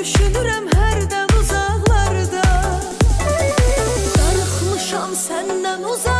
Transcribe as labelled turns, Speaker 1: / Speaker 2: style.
Speaker 1: Düşünürəm hərdən uzaqlarda Darıxmışam səndən uzaq